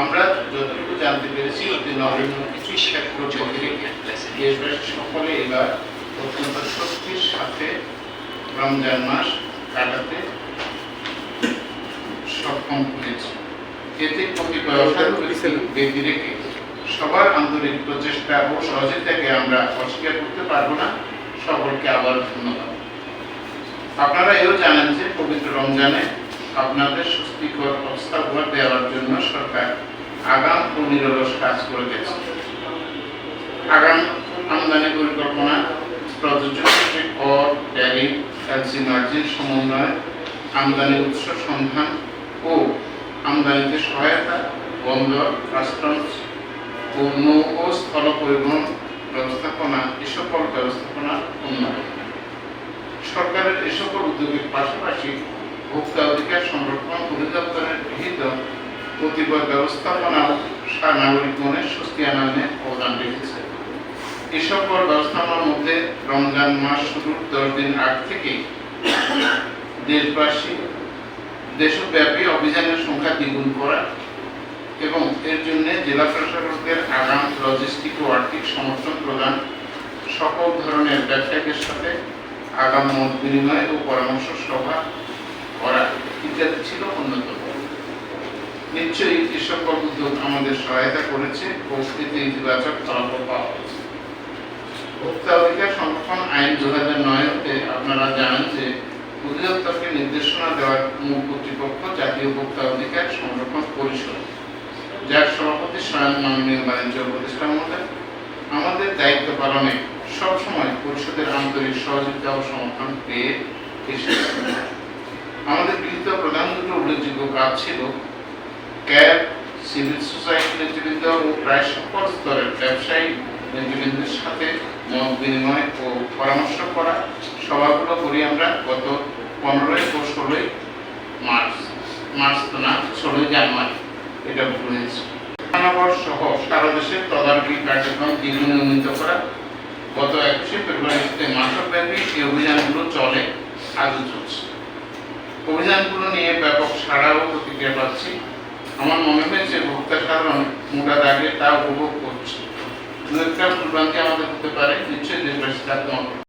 আমরা যতটুকু জানতে পেরেছি যে নভেম্বর কিছু ক্ষেত্র থেকে দেশবাসী সকলে এবার অত্যন্ত স্বস্তির সাথে রমজান মাস কাটাতে সক্ষম হয়েছে। এতে কতিপয় ব্যক্তি রেখে সবার আন্তরিক প্রচেষ্টা ও সহযোগিতাকে আমরা অস্বীকার করতে পারব না। সকলকে আবার ধন্যবাদ। আপনারা এও জানেন যে পবিত্র রমজানে আপনাদের স্বস্তিকর উপহার দেওয়ার জন্য সরকার আগাম ও নিরলস কাজ করে গেছে। আগাম আমদানি পরিকল্পনা প্রযোজ্য কর ট্যারিফ এলসি মার্জিন সমন্বয়, আমদানি উৎস সন্ধান ও আমদানিতে সহায়তা, বন্দর, কাস্টমস ও নৌ ও স্থল পরিবহন ব্যবস্থাপনা এ সকল ব্যবস্থাপনা উন্নয়ন সরকারের এ সকল উদ্যোগের পাশাপাশি ভোক্তা অধিকার সংরক্ষণ অধিদপ্তরের গৃহীত প্রতিবাদ ব্যবস্থাপনাও নাগরিক মনে স্বস্তি আনয়নে অবদান রেখেছে। এ সকল ব্যবস্থাপনার মধ্যে রমজান মাস শুরুর দশ দিন আগ থেকে দেশবাসী দেশব্যাপী অভিযানের সংখ্যা দ্বিগুণ করা এবং এর জন্য জেলা প্রশাসকদের আগাম লজিস্টিক ও আর্থিক সমর্থন প্রদান সকল ধরনের ব্যবসায়ীদের সাথে আগাম মত বিনিময় ও পরামর্শ সভা ইত্যাদি ছিল অন্যতম নিশ্চয়ই এ সকল উদ্যোগ আমাদের সহায়তা করেছে। এতে ইতিবাচক ফলাফল পাওয়া হয়েছে ভোক্তা অধিকার সংরক্ষণ আইন দু হাজার নয়তে আপনারা জানেন যে অধিদপ্তরকে নির্দেশনা দেওয়ার মূল কর্তৃপক্ষ জাতীয় ভোক্তা অধিকার সংরক্ষণ পরিষদ, যার সভাপতি স্বয়ং মাননীয় বাণিজ্য মহোদয়। আমাদের দায়িত্ব পালনে সবসময় পরিষদের আন্তরিক সহযোগিতা ও সমর্থন পেয়ে আমাদের উল্লেখযোগ্য কাজ ছিল, ক্যাব, সিভিল সোসাইটি নেতৃবৃন্দ ও প্রায় সকল স্তরের ব্যবসায়ী নেতৃবৃন্দের সাথে মত বিনিময় ও পরামর্শ করা সভাগুলো করি আমরা গত পনেরোই ও ষোলোই মার্চ মার্চ তো না, ষোলোই জানুয়ারি, এটা ভুল হয়েছে মহানগর সহ সারা দেশের তদারকি কার্যক্রম উন্নীত করা। গত একুশে ফেব্রুয়ারিতে মাসব্যাপী এই অভিযানগুলো চলে, আজও চলছে। অভিযানগুলো নিয়ে ব্যাপক সাড়া ও প্রতিক্রিয়া পাচ্ছি। আমার মনে হয়েছে ভোক্তা সাধারণ মোটা দাগে তা উপভোগ করছে। দু আমাদের হতে পারে, নিশ্চয়ই দেশবাসী মত